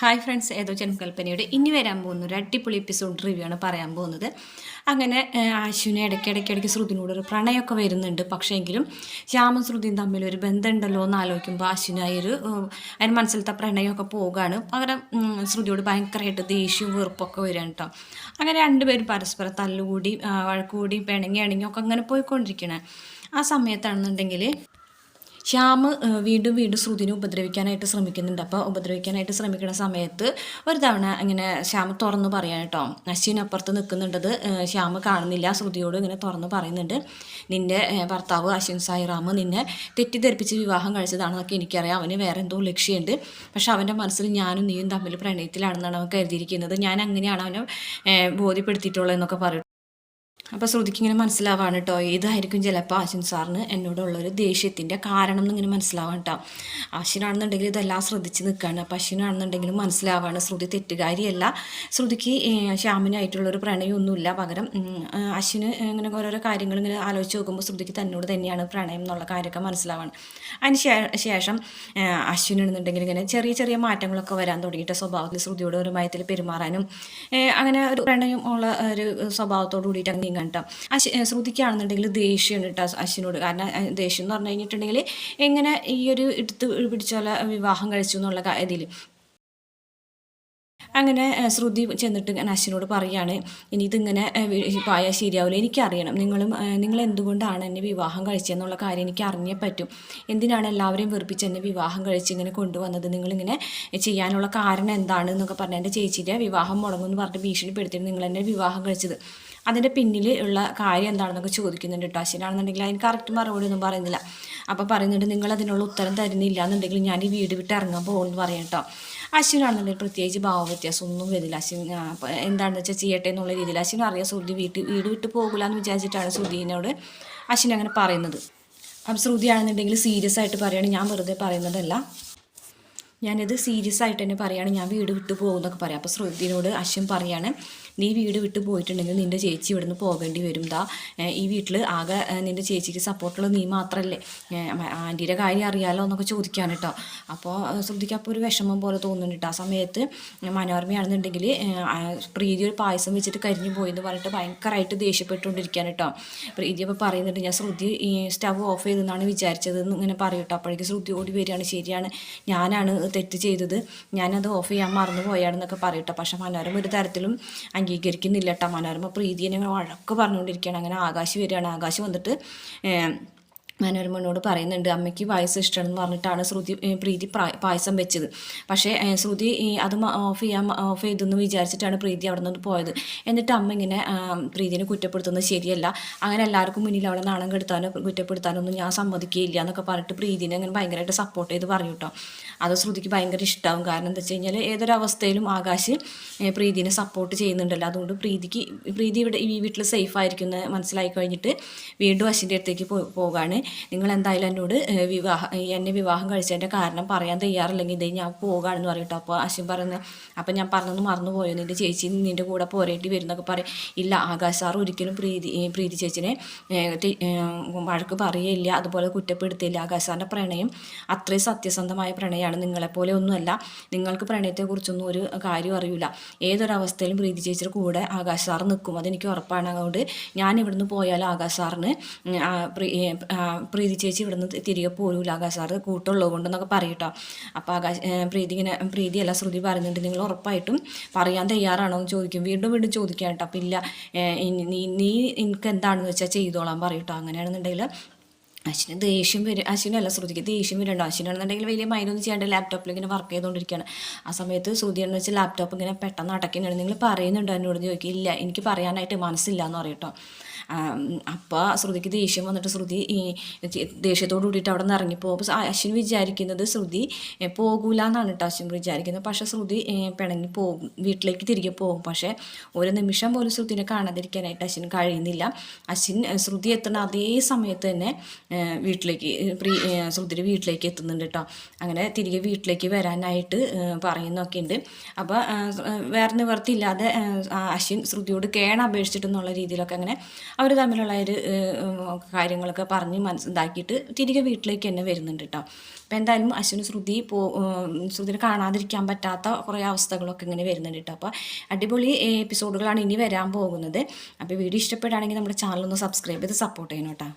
Hi friends ഏതോ ജന്മകൽപ്പനയുടെ ഇനി വരാൻ പോകുന്ന ഒരു അടിപൊളി എപ്പിസോഡ് റിവ്യൂ ആണ് പറയാൻ പോകുന്നത്. അങ്ങനെ ആശുവിനെ ഇടയ്ക്ക് ഇടയ്ക്ക് ഇടയ്ക്ക് ശ്രുതിനോട് ഒരു പ്രണയമൊക്കെ വരുന്നുണ്ട്. പക്ഷേ എങ്കിലും ശ്യാമും ശ്രുതിയും തമ്മിൽ ഒരു ബന്ധമുണ്ടല്ലോ എന്ന് ആലോചിക്കുമ്പോൾ ആശുവിനായൊരു അതിന് മനസ്സിലത്തെ പ്രണയമൊക്കെ പോകുകയാണ് പകരം ശ്രുതിയോട് ഭയങ്കരമായിട്ട് ദേഷ്യവും വെറുപ്പൊക്കെ വരികയാണ് കേട്ടോ അങ്ങനെ രണ്ടുപേരും പരസ്പരം തല്ലുകൂടി വഴക്കുകൂടി പിണങ്ങി അണങ്ങി ഒക്കെ അങ്ങനെ പോയിക്കൊണ്ടിരിക്കണേ. ആ സമയത്താണെന്നുണ്ടെങ്കിൽ ശ്യാം വീണ്ടും വീണ്ടും ശ്രുതിനെ ഉപദ്രവിക്കാനായിട്ട് ശ്രമിക്കുന്നുണ്ട്. അപ്പോൾ ഉപദ്രവിക്കാനായിട്ട് ശ്രമിക്കുന്ന സമയത്ത് ഒരു തവണ ഇങ്ങനെ ശ്യാം തുറന്നു പറയാൻ കേട്ടോ. അശ്വിൻ അപ്പുറത്ത് നിൽക്കുന്നുണ്ടത് ശ്യാം കാണുന്നില്ല. ശ്രുതിയോട് ഇങ്ങനെ തുറന്നു പറയുന്നുണ്ട്. നിന്റെ ഭർത്താവ് അശ്വിൻ സായിറാം നിന്നെ തെറ്റിദ്ധരിപ്പിച്ച് വിവാഹം കഴിച്ചതാണെന്നൊക്കെ എനിക്കറിയാം. അവന് വേറെ എന്തോ ലക്ഷ്യമുണ്ട്. പക്ഷെ അവന്റെ മനസ്സിൽ ഞാനും നീയും തമ്മിൽ പ്രണയത്തിലാണെന്നാണ് അവൻ കരുതിയിരിക്കുന്നത്. ഞാൻ അങ്ങനെയാണ് അവനെ ബോധ്യപ്പെടുത്തിയിട്ടുള്ളത് എന്നൊക്കെ പറയും. അപ്പോൾ ശ്രുതിക്ക് ഇങ്ങനെ മനസ്സിലാവാണ് കേട്ടോ ഇതായിരിക്കും ചിലപ്പോൾ ആശിൻ സാറിന് എന്നോടുള്ളൊരു ദേഷ്യത്തിന്റെ കാരണം എന്നിങ്ങനെ മനസ്സിലാവാണ് കേട്ടോ അശ്വിനാണെന്നുണ്ടെങ്കിൽ ഇതെല്ലാം ശ്രദ്ധിച്ച് നിൽക്കുകയാണ് അപ്പോൾ അശ്വിനാണെന്നുണ്ടെങ്കിലും മനസ്സിലാവാണ്. ശ്രുതി തെറ്റുകാരിയല്ല. ശ്രുതിക്ക് ശ്യാമിനായിട്ടുള്ളൊരു പ്രണയമൊന്നുമില്ല. പകരം അശ്വിന് ഇങ്ങനെ ഓരോരോ കാര്യങ്ങൾ ഇങ്ങനെ ആലോചിച്ച് നോക്കുമ്പോൾ ശ്രുതിക്ക് തന്നോട് തന്നെയാണ് പ്രണയം എന്നുള്ള കാര്യമൊക്കെ മനസ്സിലാവാണ്. അതിന് ശേഷം അശ്വിനാണെന്നുണ്ടെങ്കിൽ ഇങ്ങനെ ചെറിയ ചെറിയ മാറ്റങ്ങളൊക്കെ വരാൻ തുടങ്ങിയിട്ട് സ്വഭാവത്തിൽ ശ്രുതിയോട് ഒരു മയത്തിൽ പെരുമാറാനും അങ്ങനെ ഒരു പ്രണയം ഉള്ള ഒരു സ്വഭാവത്തോടു കൂടിയിട്ട് അങ്ങ് കേട്ടോ അശ്വ ശ്രുതിക്കാണെന്നുണ്ടെങ്കിൽ ദേഷ്യമാണ് കേട്ടോ അശ്വിനോട്. കാരണം ദേഷ്യം എന്ന് പറഞ്ഞു കഴിഞ്ഞിട്ടുണ്ടെങ്കിൽ എങ്ങനെ ഈ ഒരു എടുത്ത് പിടിച്ചോല വിവാഹം കഴിച്ചു എന്നുള്ള ഇതിൽ അങ്ങനെ ശ്രുതി ചെന്നിട്ട് ഞാൻ അശ്വിനോട് പറയാണ് ഇനി ഇതിങ്ങനെ പായാൽ ശരിയാവില്ല എനിക്കറിയണം. നിങ്ങളും നിങ്ങൾ എന്തുകൊണ്ടാണ് എന്നെ വിവാഹം കഴിച്ചതെന്നുള്ള കാര്യം എനിക്ക് അറിഞ്ഞേ പറ്റും. എന്തിനാണ് എല്ലാവരെയും വെറുപ്പിച്ച് എന്നെ വിവാഹം കഴിച്ച് ഇങ്ങനെ കൊണ്ടുവന്നത്? നിങ്ങളിങ്ങനെ ചെയ്യാനുള്ള കാരണം എന്താണ്? എന്നൊക്കെ പറഞ്ഞ് എന്റെ ചേച്ചിയുടെ വിവാഹം മുടങ്ങുമെന്ന് പറഞ്ഞിട്ട് ഭീഷണിപ്പെടുത്തിയിട്ട് നിങ്ങൾ എന്നെ വിവാഹം കഴിച്ചത്. അതിന്റെ പിന്നിൽ ഉള്ള കാര്യം എന്താണെന്നൊക്കെ ചോദിക്കുന്നുണ്ട് കേട്ടോ ശരിയാണെന്നുണ്ടെങ്കിൽ അതിന് കറക്റ്റ് മറുപടി ഒന്നും പറയുന്നില്ല. അപ്പോൾ പറയുന്നുണ്ട് നിങ്ങൾ അതിനുള്ള ഉത്തരം തരുന്നില്ല എന്നുണ്ടെങ്കിൽ ഞാൻ ഈ വീട് വിട്ട് ഇറങ്ങാൻ പോകുമെന്ന് പറയാം കേട്ടോ അശ്വിനാണെന്നുണ്ടെങ്കിൽ പ്രത്യേകിച്ച് ഭാവ വ്യത്യാസം ഒന്നും വരില്ല അശ്വിൻ എന്താണെന്ന് വെച്ചാൽ ചെയ്യട്ടെ എന്നുള്ള രീതിയിൽ അശ്വിൻ അറിയാം ശ്രുതി വീട്ടിൽ വീട് വിട്ട് പോകില്ല എന്ന് വിചാരിച്ചിട്ടാണ് ശ്രുതിനോട് അശ്വിൻ അങ്ങനെ പറയുന്നത്. അപ്പം ശ്രുതിയാണെന്നുണ്ടെങ്കിൽ സീരിയസ് ആയിട്ട് പറയുകയാണ് ഞാൻ വെറുതെ പറയുന്നതല്ല. ഞാനിത് സീരിയസ് ആയിട്ട് തന്നെ പറയുകയാണ് ഞാൻ വീട് വിട്ടു പോകുന്നൊക്കെ പറയാം. അപ്പോൾ ശ്രുതിനോട് അശ്വിൻ പറയാണ് നീ വീട് വിട്ട് പോയിട്ടുണ്ടെങ്കിൽ നിന്റെ ചേച്ചി ഇവിടുന്ന് പോകേണ്ടി വരും ദാ. ഈ വീട്ടിൽ ആകെ നിന്റെ ചേച്ചിക്ക് സപ്പോർട്ടുള്ള നീ മാത്രമല്ലേ ആന്റിയുടെ കാര്യം അറിയാലോ എന്നൊക്കെ ചോദിക്കാൻ കേട്ടോ അപ്പോൾ ശ്രുതിക്ക് അപ്പോൾ ഒരു വിഷമം പോലെ തോന്നുന്നുണ്ട് ആ സമയത്ത് മനോരമയാണെന്നുണ്ടെങ്കിൽ പ്രീതി ഒരു പായസം വെച്ചിട്ട് കരിഞ്ഞു പോയി എന്ന് പറഞ്ഞിട്ട് ഭയങ്കരമായിട്ട് ദേഷ്യപ്പെട്ടുകൊണ്ടിരിക്കുകയാണ് കേട്ടോ പ്രീതി അപ്പോൾ പറയുന്നുണ്ട് ഞാൻ ശ്രുതി ഈ സ്റ്റവ് ഓഫ് ചെയ്തെന്നാണ് വിചാരിച്ചത് എന്ന് ഇങ്ങനെ പറയും കേട്ടോ അപ്പോഴേക്കും ശ്രുതി ഓടി വരികയാണ് ശരിയാണ് ഞാനാണ് തെറ്റ് ചെയ്തത്. ഞാനത് ഓഫ് ചെയ്യാൻ മറന്നു പോയാണെന്നൊക്കെ പറയട്ടോ പക്ഷേ മനോരമ ഒരു തരത്തിലും അംഗീകരിക്കുന്നില്ല കേട്ടോ മനോരമ പ്രീതി എന്നെ വഴക്ക് പറഞ്ഞുകൊണ്ടിരിക്കുകയാണ്. അങ്ങനെ ആകാശ് വരികയാണ്. ആകാശ് വന്നിട്ട് മനോരമനോട് പറയുന്നുണ്ട് അമ്മയ്ക്ക് പായസം ഇഷ്ടമാണെന്ന് പറഞ്ഞിട്ടാണ് ശ്രുതി പ്രീതി പായസം വെച്ചത്. പക്ഷേ ശ്രുതി അത് ഓഫ് ചെയ്യാൻ ഓഫ് ചെയ്തെന്ന് വിചാരിച്ചിട്ടാണ് പ്രീതി അവിടെ നിന്ന് പോയത്. എന്നിട്ട് അമ്മ ഇങ്ങനെ പ്രീതിനെ കുറ്റപ്പെടുത്തുന്നത് ശരിയല്ല. അങ്ങനെ എല്ലാവർക്കും മുന്നിൽ അവളെ നാണം കെടുത്താനോ കുറ്റപ്പെടുത്താനോ ഒന്നും ഞാൻ സമ്മതിക്കുകയില്ല എന്നൊക്കെ പറഞ്ഞിട്ട് പ്രീതിനെ അങ്ങനെ ഭയങ്കരമായിട്ട് സപ്പോർട്ട് ചെയ്ത് പറഞ്ഞു കേട്ടോ. അത് ശ്രുതിക്ക് ഭയങ്കര ഇഷ്ടമാവും കാരണം എന്താ വെച്ച് കഴിഞ്ഞാൽ ഏതൊരവസ്ഥയിലും ആകാശ് പ്രീതിനെ സപ്പോർട്ട് ചെയ്യുന്നുണ്ടല്ലോ. അതുകൊണ്ട് പ്രീതിക്ക് പ്രീതി ഇവിടെ ഈ വീട്ടിൽ സേഫ് ആയിരിക്കും എന്ന് മനസ്സിലായി കഴിഞ്ഞിട്ട് വീണ്ടും അശ്വിന്റെ അടുത്തേക്ക് പോകാണ്. നിങ്ങൾ എന്തായാലും എന്നോട് വിവാഹം എന്നെ വിവാഹം കഴിച്ചതിന്റെ കാരണം പറയാൻ തയ്യാറില്ലെങ്കിൽ ഇതേ ഞാൻ പോകാണെന്ന് പറയട്ടോ അപ്പോൾ അശ്വിൻ പറയുന്നത് അപ്പം ഞാൻ പറഞ്ഞത് മറന്നു പോയോ നിന്റെ ചേച്ചി നിന്റെ കൂടെ പോരേണ്ടി വരുന്നൊക്കെ പറയും. ഇല്ല ആകാശ് സാർ ഒരിക്കലും പ്രീതി പ്രീതി ചേച്ചിനെ വഴക്ക് പറയുകയില്ല അതുപോലെ കുറ്റപ്പെടുത്തിയില്ല. ആകാശ് സാറിന്റെ പ്രണയം അത്രയും സത്യസന്ധമായ പ്രണയമാണ്. നിങ്ങളെപ്പോലെ ഒന്നുമല്ല. നിങ്ങൾക്ക് പ്രണയത്തെക്കുറിച്ചൊന്നും ഒരു കാര്യം അറിയില്ല ഏതൊരവസ്ഥയിലും പ്രീതി ചേച്ചിയുടെ കൂടെ ആകാശ് സാർ നിൽക്കും. അതെനിക്ക് ഉറപ്പാണ്. അതുകൊണ്ട് ഞാൻ ഇവിടുന്ന് പോയാൽ ആകാശ് സാറിന് പ്രീതി ചേച്ചി ഇവിടുന്ന് തിരികെ പോരൂല. ആകാശ് സാറ് കൂട്ടുള്ളത് കൊണ്ടെന്നൊക്കെ പറയട്ടോ അപ്പോൾ ആകാശ് പ്രീതി ഇങ്ങനെ പ്രീതിയല്ല ശ്രുതി പറയുന്നുണ്ട്. നിങ്ങൾ ഉറപ്പായിട്ടും പറയാൻ തയ്യാറാണോ എന്ന് ചോദിക്കും. വീണ്ടും വീണ്ടും ചോദിക്കാം കേട്ടോ അപ്പം ഇല്ല നീ നീ എനിക്ക് എന്താണെന്ന് വെച്ചാൽ ചെയ്തോളാം പറയട്ടോ അങ്ങനെയാണെന്നുണ്ടെങ്കിൽ അശ്വിന് ദേഷ്യം വരും. അശ്വിനല്ല ശ്രുതിക്ക് ദേഷ്യം വരുന്നുണ്ടോ. അശ്വിനാണെന്നുണ്ടെങ്കിൽ വലിയ മൈനൊന്നും ചെയ്യാണ്ട് ലാപ്ടോപ്പിൽ ഇങ്ങനെ വർക്ക് ചെയ്തുകൊണ്ടിരിക്കുകയാണ് ആ സമയത്ത് ശ്രുതി എന്ന് വെച്ചാൽ ലാപ്ടോപ്പ് ഇങ്ങനെ പെട്ടെന്ന് അടയ്ക്കുന്നുണ്ട്. നിങ്ങൾ പറയുന്നുണ്ടോ എന്നോട്? ചോദിക്കും ഇല്ല എനിക്ക് പറയാനായിട്ട് മനസ്സില്ല എന്ന് പറയട്ടോ അപ്പോൾ ശ്രുതിക്ക് ദേഷ്യം വന്നിട്ട് ശ്രുതി ഈ ദേഷ്യത്തോട് കൂടിയിട്ട് അവിടെ നിന്ന് ഇറങ്ങിപ്പോകും അശ്വിൻ വിചാരിക്കുന്നത് ശ്രുതി പോകൂല എന്നാണ് കേട്ടോ അശ്വിൻ വിചാരിക്കുന്നത്. പക്ഷേ ശ്രുതി പിണങ്ങി പോകും. വീട്ടിലേക്ക് തിരികെ പോകും. പക്ഷേ ഒരു നിമിഷം പോലും ശ്രുതിനെ കാണാതിരിക്കാനായിട്ട് അശ്വിൻ കഴിയുന്നില്ല. അശ്വിൻ ശ്രുതി എത്തുന്ന അതേ സമയത്ത് തന്നെ വീട്ടിലേക്ക് പ്രീ ഏഹ് വീട്ടിലേക്ക് എത്തുന്നുണ്ട് കേട്ടോ അങ്ങനെ തിരികെ വീട്ടിലേക്ക് വരാനായിട്ട് പറയുന്നൊക്കെ ഉണ്ട് അപ്പോൾ വേറെ നിവർത്തിയില്ലാതെ അശ്വിൻ ശ്രുതിയോട് കേണ അപേക്ഷിച്ചിട്ടെന്നുള്ള രീതിയിലൊക്കെ അങ്ങനെ അവർ തമ്മിലുള്ള ഒരു കാര്യങ്ങളൊക്കെ പറഞ്ഞ് മനസ്സിലാക്കിയിട്ട് തിരികെ വീട്ടിലേക്ക് തന്നെ വരുന്നുണ്ട് കേട്ടോ അപ്പോൾ എന്തായാലും അശ്വിന് ശ്രുതി പോ ശ്രുതിനെ കാണാതിരിക്കാൻ പറ്റാത്ത കുറേ അവസ്ഥകളൊക്കെ ഇങ്ങനെ വരുന്നുണ്ട് കേട്ടോ അപ്പോൾ അടിപൊളി എപ്പിസോഡുകളാണ് ഇനി വരാൻ പോകുന്നത്. അപ്പോൾ വീഡിയോ ഇഷ്ടപ്പെടുകയാണെങ്കിൽ നമ്മുടെ ചാനൽ ഒന്ന് സബ്സ്ക്രൈബ് ചെയ്ത് സപ്പോർട്ട് ചെയ്യണം കേട്ടോ